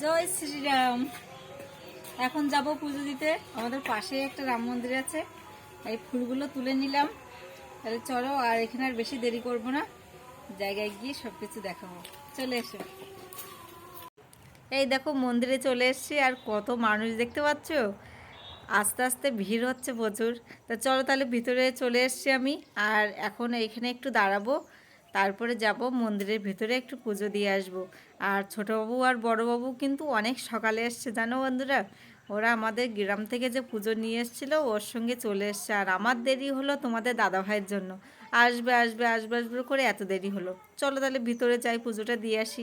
জয় শ্রীরাম। এখন যাব পুজো দিতে। আমাদের পাশে একটা রাম মন্দির আছে। এই ফুলগুলো তুলে নিলাম। তাহলে চলো, আর এখানে আর বেশি দেরি করব না। জায়গায় গিয়ে সব কিছু দেখাবো। চলে এসো। এই দেখো, মন্দিরে চলে এসেছি। আর কত মানুষ দেখতে পাচ্ছ? আস্তে আস্তে ভিড় হচ্ছে প্রচুর। তা চলো তাহলে ভিতরে চলে এসেছি আমি। আর এখন এইখানে একটু দাঁড়াবো। তারপরে যাব মন্দিরের ভিতরে একটু পুজো দিয়ে আসব। আর ছোটোবাবু আর বড়োবাবু কিন্তু অনেক সকালে এসছে জানো বন্ধুরা ওরা আমাদের গ্রাম থেকে যে পুজো নিয়ে এসেছিল ওর সঙ্গে চলে এসছে আর আমার দেরি হলো তোমাদের দাদা ভাইয়ের জন্য আসবে আসবে আসবে আসবে করে এত দেরি হলো চলো তাহলে ভিতরে যাই পুজোটা দিয়ে আসি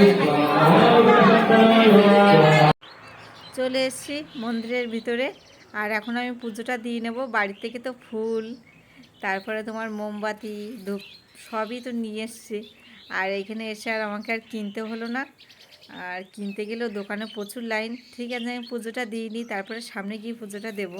চলে এসেছি মন্দিরের ভিতরে আর এখন আমি পুজোটা দিয়ে নেব বাড়ি থেকে তো ফুল তারপরে তোমার মোমবাতি ধূপ সবই তো নিয়ে এসছি আর এখানে এসে আর আমাকে আর কিনতে হলো না আর কিনতে গেলেও দোকানে প্রচুর লাইন ঠিক আছে আমি পুজোটা দিয়ে নিই তারপরে সামনে গিয়ে পুজোটা দেবো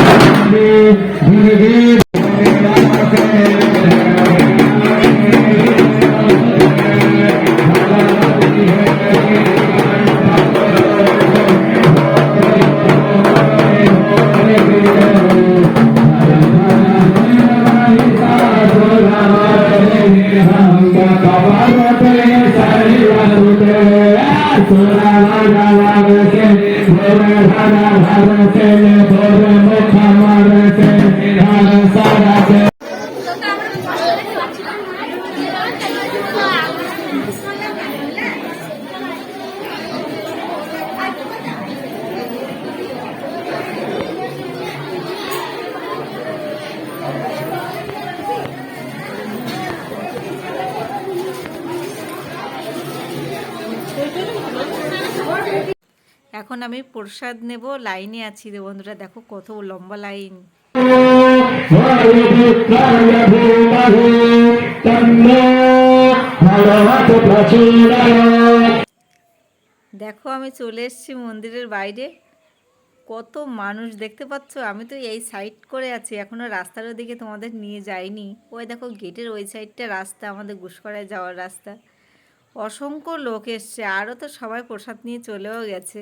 i Abra Tele do এখন আমি প্রসাদ নেব, লাইনে আছি বন্ধুরা, দেখো কত লম্বা লাইন। দেখো আমি চলে এসেছি মন্দিরের বাইরে। কত মানুষ দেখতে পাচ্ছ? আমি তো এই সাইড করে আছি, এখনও রাস্তার ওদিকে তোমাদের নিয়ে যাইনি। ওই দেখো গেটের ওই সাইডটা রাস্তা, আমাদের ঘুষকরায় যাওয়ার রাস্তা। অসংখ্য লোক এসছে, আরও তো সবাই প্রসাদ নিয়ে চলেও গেছে।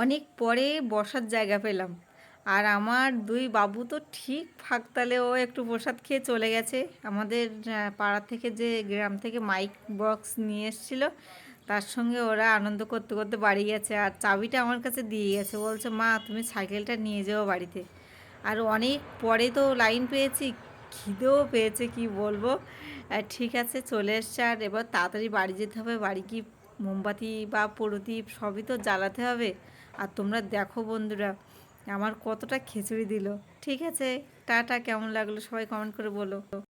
অনেক পরে বসার জায়গা পেলাম। আর আমার দুই বাবু তো ঠিক ফাঁকতালেও একটু প্রসাদ খেয়ে চলে গেছে। আমাদের পাড়া থেকে যে গ্রাম থেকে মাইক বক্স নিয়ে এসেছিল, তার সঙ্গে ওরা আনন্দ করতে করতে বাড়ি গেছে। আর চাবিটা আমার কাছে দিয়ে গেছে। বলছে, মা, তুমি সাইকেলটা নিয়ে যাও বাড়িতে। আর অনেক পরে তো লাইন পেয়েছি, খিদেও পেয়েছে, কি বলব? ঠিক আছে, চলে এসছে। আর এবার তাড়াতাড়ি বাড়ি যেতে হবে। বাড়ি কি মোমবাতি বা প্রদীপ সবই তো জ্বালাতে হবে। আর তোমরা দেখো বন্ধুরা, আমার কতটা খিচুড়ি দিল। ঠিক আছে, টাটা, কেমন লাগল সবাই কমেন্ট করে বলো।